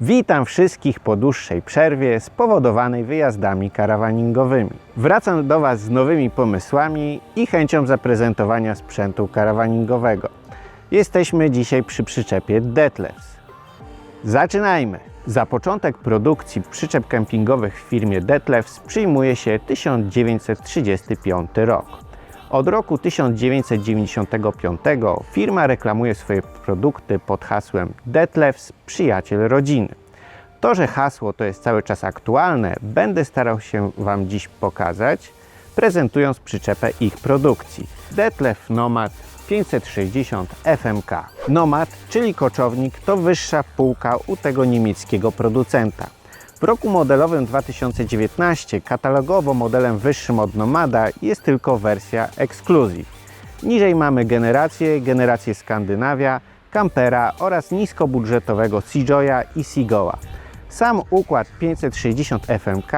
Witam wszystkich po dłuższej przerwie spowodowanej wyjazdami karawaningowymi. Wracam do Was z nowymi pomysłami i chęcią zaprezentowania sprzętu karawaningowego. Jesteśmy dzisiaj przy przyczepie Detlefs. Zaczynajmy! Za początek produkcji przyczep kempingowych w firmie Detlefs przyjmuje się 1935 rok. Od roku 1995 firma reklamuje swoje produkty pod hasłem Detlefs przyjaciel rodziny. To, że hasło to jest cały czas aktualne, będę starał się Wam dziś pokazać, prezentując przyczepę ich produkcji. Detlef Nomad 560 FMK. Nomad, czyli koczownik, to wyższa półka u tego niemieckiego producenta. W roku modelowym 2019 katalogowo modelem wyższym od Nomada jest tylko wersja Exclusive. Niżej mamy generację, generację Skandynawia, Campera oraz niskobudżetowego Seajoya i Seagoa. Sam układ 560 FMK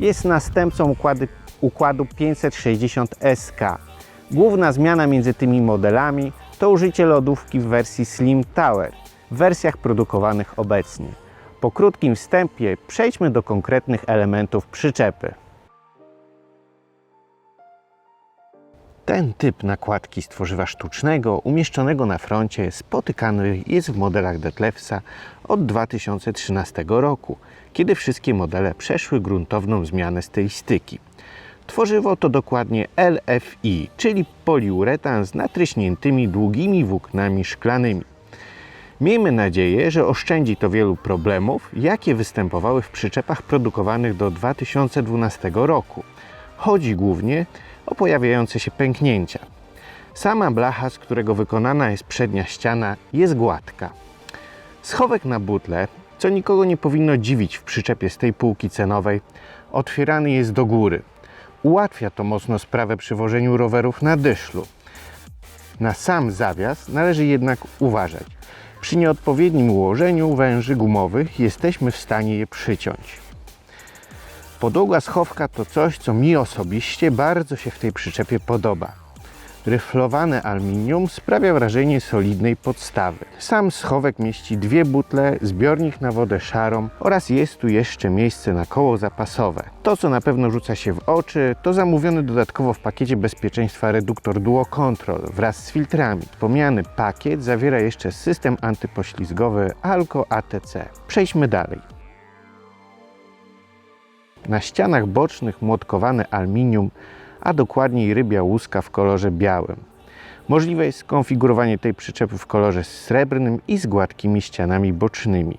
jest następcą układy, układu 560 SK. Główna zmiana między tymi modelami to użycie lodówki w wersji Slim Tower w wersjach produkowanych obecnie. Po krótkim wstępie przejdźmy do konkretnych elementów przyczepy. Ten typ nakładki z tworzywa sztucznego umieszczonego na froncie spotykany jest w modelach Detlefsa od 2013 roku, kiedy wszystkie modele przeszły gruntowną zmianę stylistyki. Tworzywo to dokładnie LFI, czyli poliuretan z natryśniętymi długimi włóknami szklanymi. Miejmy nadzieję, że oszczędzi to wielu problemów, jakie występowały w przyczepach produkowanych do 2012 roku. Chodzi głównie o pojawiające się pęknięcia. Sama blacha, z którego wykonana jest przednia ściana, jest gładka. Schowek na butle, co nikogo nie powinno dziwić w przyczepie z tej półki cenowej, otwierany jest do góry. Ułatwia to mocno sprawę przy wożeniu rowerów na dyszlu. Na sam zawias należy jednak uważać. Przy nieodpowiednim ułożeniu węży gumowych jesteśmy w stanie je przyciąć. Podłoga schowka to coś, co mi osobiście bardzo się w tej przyczepie podoba. Ryflowane aluminium sprawia wrażenie solidnej podstawy. Sam schowek mieści dwie butle, zbiornik na wodę szarą oraz jest tu jeszcze miejsce na koło zapasowe. To, co na pewno rzuca się w oczy, to zamówiony dodatkowo w pakiecie bezpieczeństwa reduktor Duo Control wraz z filtrami. Wspomniany pakiet zawiera jeszcze system antypoślizgowy Alco ATC. Przejdźmy dalej. Na ścianach bocznych młotkowane aluminium, a dokładniej rybia łuska w kolorze białym. Możliwe jest skonfigurowanie tej przyczepy w kolorze srebrnym i z gładkimi ścianami bocznymi.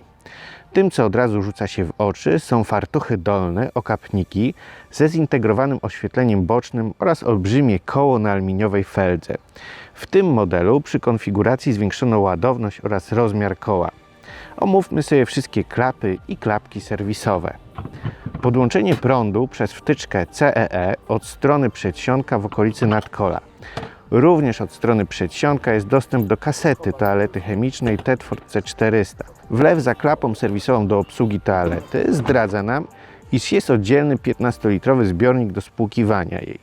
Tym, co od razu rzuca się w oczy, są fartuchy dolne, okapniki ze zintegrowanym oświetleniem bocznym oraz olbrzymie koło na aluminiowej feldze. W tym modelu przy konfiguracji zwiększono ładowność oraz rozmiar koła. Omówmy sobie wszystkie klapy i klapki serwisowe. Podłączenie prądu przez wtyczkę CEE od strony przedsionka w okolicy nadkola. Również od strony przedsionka jest dostęp do kasety toalety chemicznej Tedford C400. Wlew za klapą serwisową do obsługi toalety zdradza nam, iż jest oddzielny 15-litrowy zbiornik do spłukiwania jej.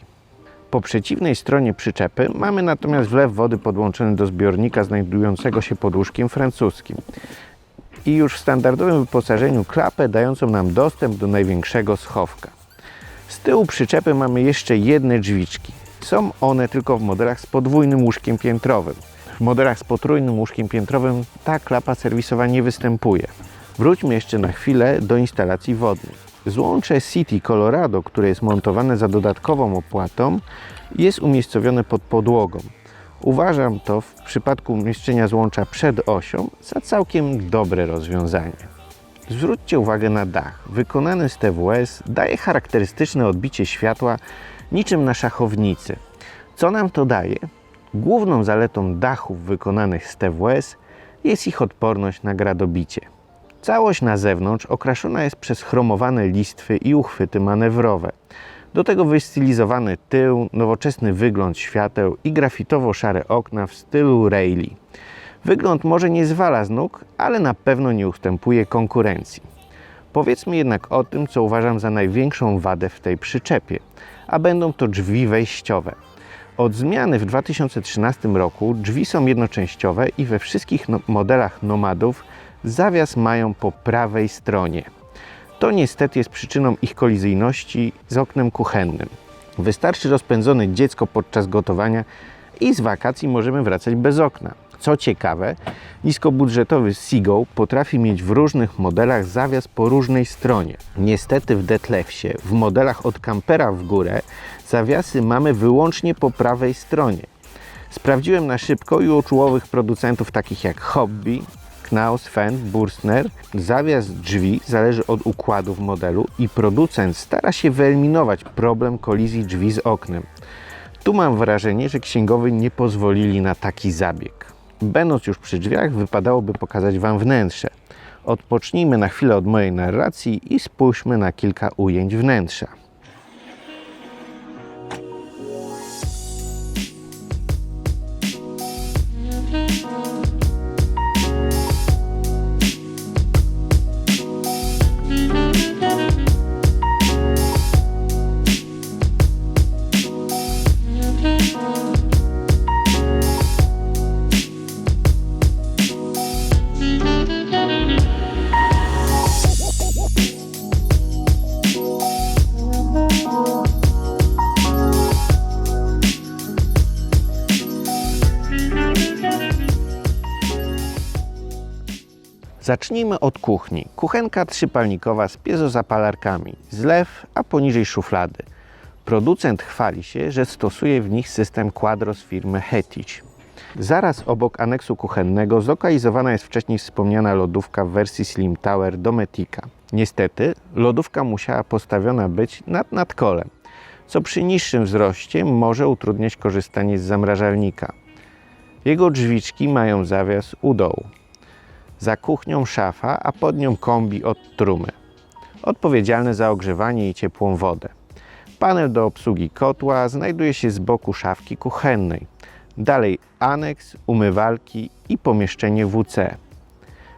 Po przeciwnej stronie przyczepy mamy natomiast wlew wody podłączony do zbiornika znajdującego się pod łóżkiem francuskim i już w standardowym wyposażeniu klapę dającą nam dostęp do największego schowka. Z tyłu przyczepy mamy jeszcze jedne drzwiczki. Są one tylko w modelach z podwójnym łóżkiem piętrowym. W modelach z potrójnym łóżkiem piętrowym ta klapa serwisowa nie występuje. Wróćmy jeszcze na chwilę do instalacji wodnych. Złącze City Colorado, które jest montowane za dodatkową opłatą, jest umiejscowione pod podłogą. Uważam to w przypadku umieszczenia złącza przed osią za całkiem dobre rozwiązanie. Zwróćcie uwagę na dach. Wykonany z TWS daje charakterystyczne odbicie światła niczym na szachownicy. Co nam to daje? Główną zaletą dachów wykonanych z TWS jest ich odporność na gradobicie. Całość na zewnątrz okraszona jest przez chromowane listwy i uchwyty manewrowe. Do tego wystylizowany tył, nowoczesny wygląd świateł i grafitowo-szare okna w stylu Rayleigh. Wygląd może nie zwala z nóg, ale na pewno nie ustępuje konkurencji. Powiedzmy jednak o tym, co uważam za największą wadę w tej przyczepie, a będą to drzwi wejściowe. Od zmiany w 2013 roku drzwi są jednoczęściowe i we wszystkich no modelach Nomadów zawias mają po prawej stronie. To niestety jest przyczyną ich kolizyjności z oknem kuchennym. Wystarczy rozpędzone dziecko podczas gotowania i z wakacji możemy wracać bez okna. Co ciekawe, niskobudżetowy Seagull potrafi mieć w różnych modelach zawias po różnej stronie. Niestety w Detlefsie, w modelach od kampera w górę, zawiasy mamy wyłącznie po prawej stronie. Sprawdziłem na szybko i u producentów takich jak Hobby, Knaus, Fendt, Burstner. Zawias drzwi zależy od układu w modelu i producent stara się wyeliminować problem kolizji drzwi z oknem. Tu mam wrażenie, że księgowi nie pozwolili na taki zabieg. Będąc już przy drzwiach, wypadałoby pokazać Wam wnętrze. Odpocznijmy na chwilę od mojej narracji i spójrzmy na kilka ujęć wnętrza. Zacznijmy od kuchni. Kuchenka trzypalnikowa z piezozapalarkami, zlew, a poniżej szuflady. Producent chwali się, że stosuje w nich system Quadro z firmy Hettich. Zaraz obok aneksu kuchennego zlokalizowana jest wcześniej wspomniana lodówka w wersji Slim Tower Dometica. Niestety lodówka musiała postawiona być nad nadkolem, co przy niższym wzroście może utrudniać korzystanie z zamrażalnika. Jego drzwiczki mają zawias u dołu. Za kuchnią szafa, a pod nią kombi od trumy. Odpowiedzialny za ogrzewanie i ciepłą wodę. Panel do obsługi kotła znajduje się z boku szafki kuchennej. Dalej aneks, umywalki i pomieszczenie WC.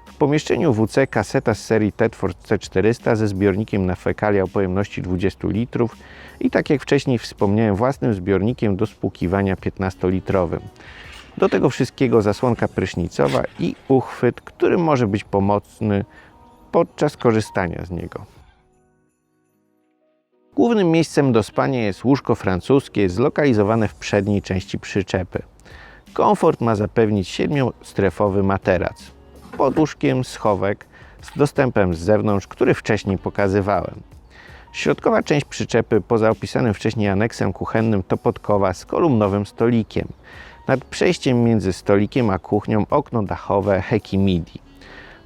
W pomieszczeniu WC kaseta z serii Tedford C400 ze zbiornikiem na fekalia o pojemności 20 litrów i tak jak wcześniej wspomniałem własnym zbiornikiem do spłukiwania 15-litrowym. Do tego wszystkiego zasłonka prysznicowa i uchwyt, który może być pomocny podczas korzystania z niego. Głównym miejscem do spania jest łóżko francuskie zlokalizowane w przedniej części przyczepy. Komfort ma zapewnić siedmiostrefowy materac. Pod łóżkiem schowek z dostępem z zewnątrz, który wcześniej pokazywałem. Środkowa część przyczepy poza opisanym wcześniej aneksem kuchennym to podkowa z kolumnowym stolikiem. Nad przejściem między stolikiem a kuchnią okno dachowe Heki Midi.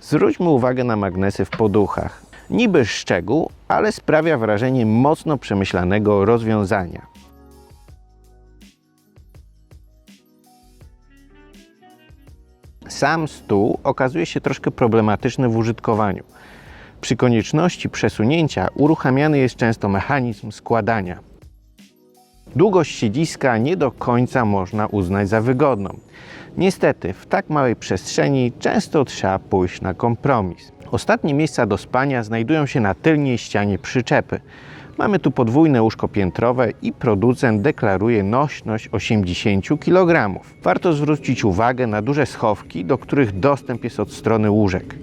Zwróćmy uwagę na magnesy w poduchach. Niby szczegół, ale sprawia wrażenie mocno przemyślanego rozwiązania. Sam stół okazuje się troszkę problematyczny w użytkowaniu. Przy konieczności przesunięcia uruchamiany jest często mechanizm składania. Długość siedziska nie do końca można uznać za wygodną. Niestety, w tak małej przestrzeni często trzeba pójść na kompromis. Ostatnie miejsca do spania znajdują się na tylnej ścianie przyczepy. Mamy tu podwójne łóżko piętrowe i producent deklaruje nośność 80 kg. Warto zwrócić uwagę na duże schowki, do których dostęp jest od strony łóżek.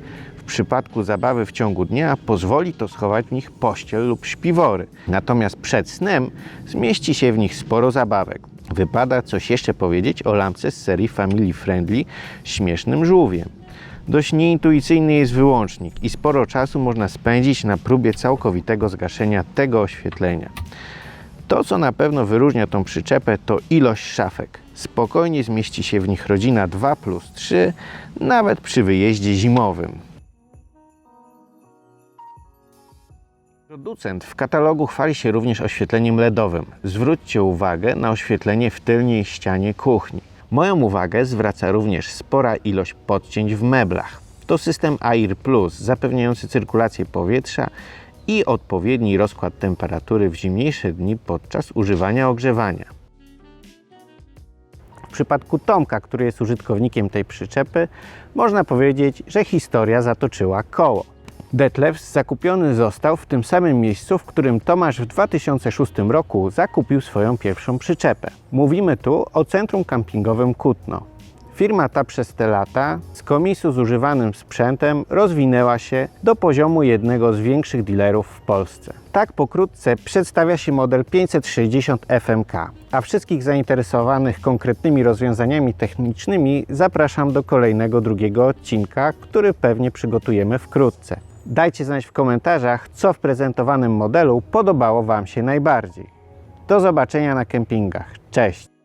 Przypadku zabawy w ciągu dnia pozwoli to schować w nich pościel lub śpiwory. Natomiast przed snem zmieści się w nich sporo zabawek. Wypada coś jeszcze powiedzieć o lampce z serii Family Friendly śmiesznym żółwiem. Dość nieintuicyjny jest wyłącznik i sporo czasu można spędzić na próbie całkowitego zgaszenia tego oświetlenia. To, co na pewno wyróżnia tą przyczepę, to ilość szafek. Spokojnie zmieści się w nich rodzina 2 plus 3, nawet przy wyjeździe zimowym. Producent w katalogu chwali się również oświetleniem LEDowym. Zwróćcie uwagę na oświetlenie w tylnej ścianie kuchni. Moją uwagę zwraca również spora ilość podcięć w meblach. To system Air Plus zapewniający cyrkulację powietrza i odpowiedni rozkład temperatury w zimniejsze dni podczas używania ogrzewania. W przypadku Tomka, który jest użytkownikiem tej przyczepy, można powiedzieć, że historia zatoczyła koło. Detlefs zakupiony został w tym samym miejscu, w którym Tomasz w 2006 roku zakupił swoją pierwszą przyczepę. Mówimy tu o centrum kampingowym Kutno. Firma ta przez te lata z komisu z używanym sprzętem rozwinęła się do poziomu jednego z większych dealerów w Polsce. Tak pokrótce przedstawia się model 560 FMK, a wszystkich zainteresowanych konkretnymi rozwiązaniami technicznymi zapraszam do kolejnego drugiego odcinka, który pewnie przygotujemy wkrótce. Dajcie znać w komentarzach, co w prezentowanym modelu podobało Wam się najbardziej. Do zobaczenia na kempingach. Cześć!